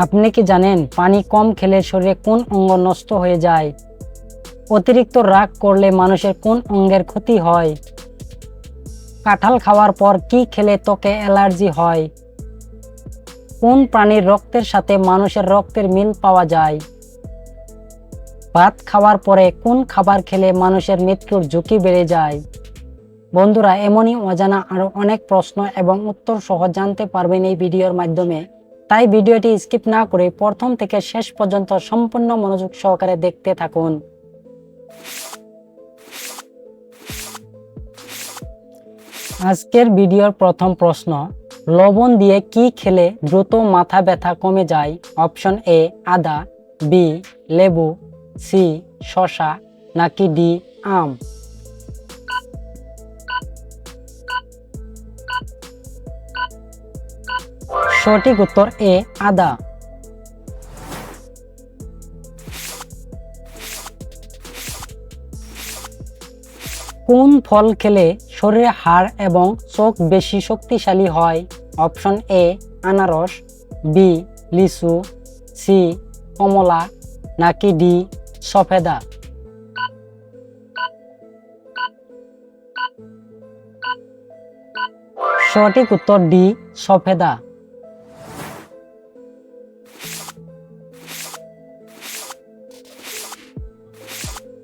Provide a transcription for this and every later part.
আপনি কি জানেন পানি কম খেলে শরীরে কোন অঙ্গ নষ্ট হয়ে যায়? অতিরিক্ত রাগ করলে মানুষের কোন অঙ্গের ক্ষতি হয়? কাঁঠাল খাওয়ার পর কি খেলে ত্বকে অ্যালার্জি হয়? কোন প্রাণীর রক্তের সাথে মানুষের রক্তের মিল পাওয়া যায়? ভাত খাওয়ার পরে কোন খাবার খেলে মানুষের মৃত্যুর ঝুঁকি বেড়ে যায়? বন্ধুরা, এমনই অজানা আরও অনেক প্রশ্ন এবং উত্তর সহ জানতে পারবেন এই ভিডিওর মাধ্যমে। তাই ভিডিওটি স্কিপ না করে প্রথম থেকে শেষ পর্যন্ত সম্পূর্ণ মনোযোগ সহকারে দেখতে থাকুন। আজকের ভিডিওর প্রথম প্রশ্ন, লবণ দিয়ে কি খেলে দ্রুত মাথা ব্যথা কমে যায়? অপশন এ, আদা, বি, লেবু, সি শশা নাকি ডি, আম? সঠিক উত্তর এ, আদা। কোন ফল খেলে শরীরে হাড় এবং চোখ বেশি শক্তিশালী হয়? অপশন এ, আনারস, বি, লিচু, সি, কমলা, নাকি ডি, সফেদা? সঠিক উত্তর ডি, সফেদা।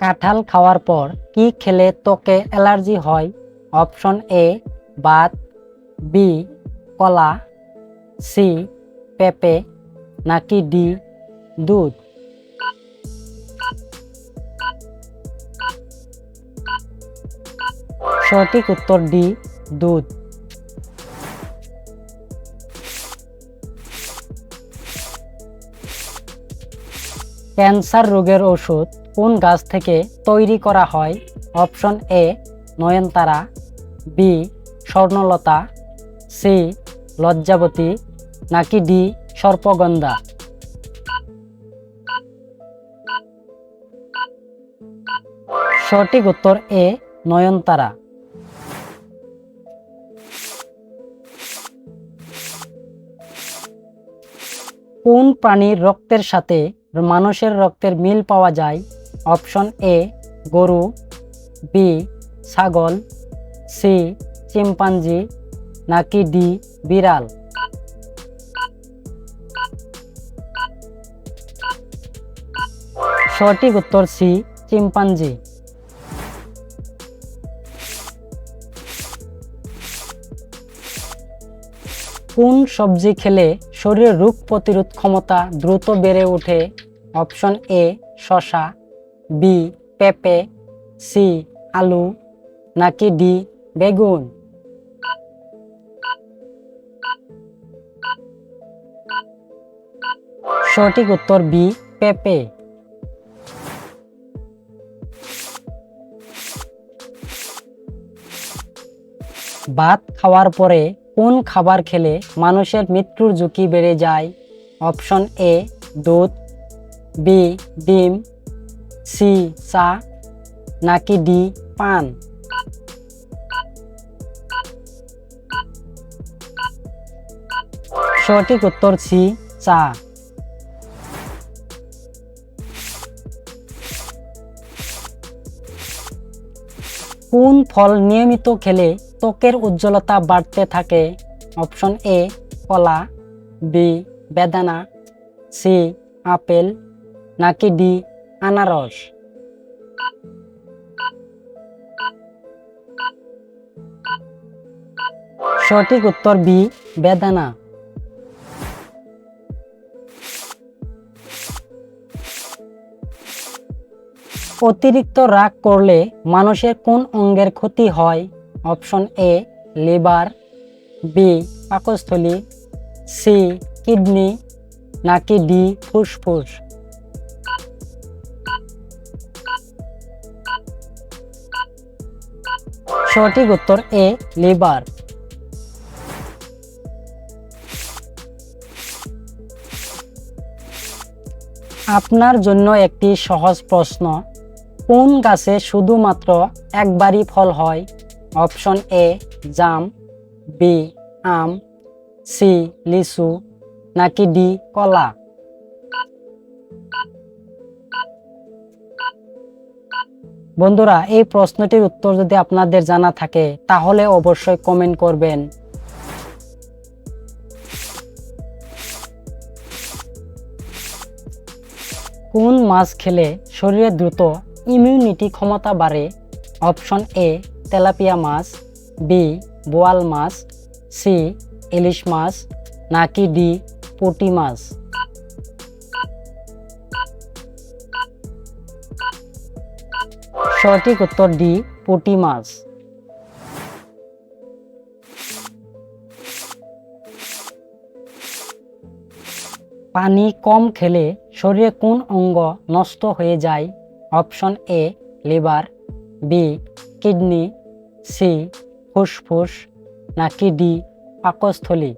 কাঁঠাল খাওয়ার পর কি খেলে ত্বকে অ্যালার্জি হয়? অপশন এ, ভাত, বি, কলা, সি, পেঁপে, নাকি ডি, দুধ? সঠিক উত্তর ডি, দুধ। ক্যান্সার রোগের ওষুধ কোন গাছ থেকে তৈরি করা হয়? অপশন এ, নয়নতারা, বি, স্বর্ণলতা, সি, লজ্জাবতী, নাকি ডি, সর্পগন্ধা? সঠিক উত্তর এ, নয়নতারা। কোন প্রাণীর রক্তের সাথে মানুষের রক্তের মিল পাওয়া যায়? অপশন এ, গরু, বি, ছাগল, সি, চিম্পাঞ্জি, নাকি ডি, বিড়াল? সঠিক উত্তর সি, চিম্পাঞ্জি। কোন সবজি খেলে শরীরের রোগ প্রতিরোধ ক্ষমতা দ্রুত বেড়ে ওঠে? অপশন এ শশা বি, পেঁপে, সি, আলু, নাকি ডি, বেগুন? সঠিক উত্তর বি, পেঁপে। ভাত খাওয়ার পরে কোন খাবার খেলে মানুষের মৃত্যুর ঝুঁকি বেড়ে যায়? অপশন এ, দুধ। বি, ডিম। সি চা নাকি ডি, পান? সঠিক উত্তর সি, চা। কোন ফল নিয়মিত খেলে ত্বকের উজ্জ্বলতা বাড়তে থাকে? অপশন এ, কলা, বি, বেদানা, সি, আপেল, নাকি ডি আনারস। সঠিক উত্তর বি, বেদানা। অতিরিক্ত রাগ করলে মানুষের কোন অঙ্গের ক্ষতি হয়? অপশন এ, লিভার, বি, পাকস্থলী, সি, কিডনি, নাকি ডি, ফুসফুস। সঠিক উত্তর এ, লিভার। আপনার জন্য একটি সহজ প্রশ্ন, কোন গাছে শুধুমাত্র একবারই ফল হয়? অপশন এ, জাম, বি, আম, সি, লিচু, নাকি ডি, কলা? বন্ধুরা, এই প্রশ্নটির উত্তর যদি আপনাদের জানা থাকে, তাহলে অবশ্যই কমেন্ট করবেন। কোন মাছ খেলে শরীরে দ্রুত ইমিউনিটি ক্ষমতা বাড়ে? অপশন এ তেলাপিয়া মাছ বি বোয়াল মাছ সি ইলিশ মাছ, নাকি ডি পুঁটি মাছ? সঠিক উত্তর ডি, পুঁটি মাছ। পানি কম খেলে শরীরে কোন অঙ্গ নষ্ট হয়ে যায়? Option A, liver, B, kidney, C, ফুসফুস, নাকি ডি পাকস্থলী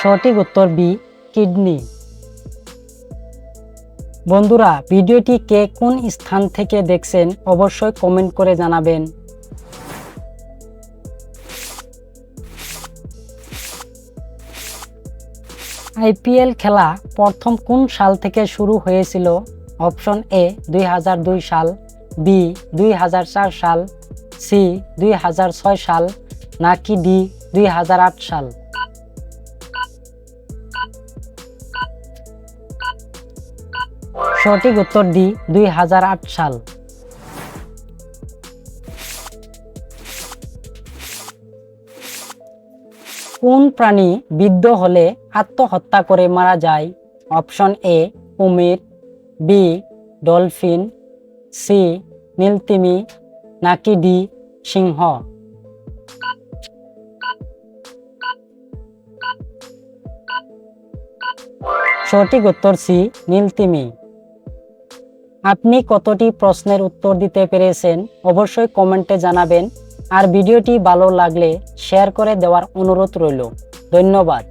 সঠিক উত্তর বি, কিডনি। বন্ধুরা, ভিডিওটি কে কোন স্থান থেকে দেখছেন অবশ্যই কমেন্ট করে জানাবেন। আইপিএল খেলা প্রথম কোন সাল থেকে শুরু হয়েছিল? অপশন এ, দুই হাজার দুই সাল, বি, দুই হাজার চার সাল, সি, দুই হাজার ছয় সাল, নাকি ডি, দুই হাজার আট সাল? সঠিক উত্তর ডি, দুই হাজার আট সাল। কোন প্রাণী বিদ্ধ হলে আত্মহত্যা করে মারা যায়? অপশন এ, কুমির, বি, ডলফিন, সি, নীলতিমি, নাকি ডি, সিংহ? সঠিক উত্তর সি, নীলতিমি। আপনি কতটি প্রশ্নের উত্তর দিতে পেরেছেন অবশ্যই কমেন্টে জানাবেন। আর ভিডিওটি ভালো লাগলে শেয়ার করে দেওয়ার অনুরোধ রইল। ধন্যবাদ।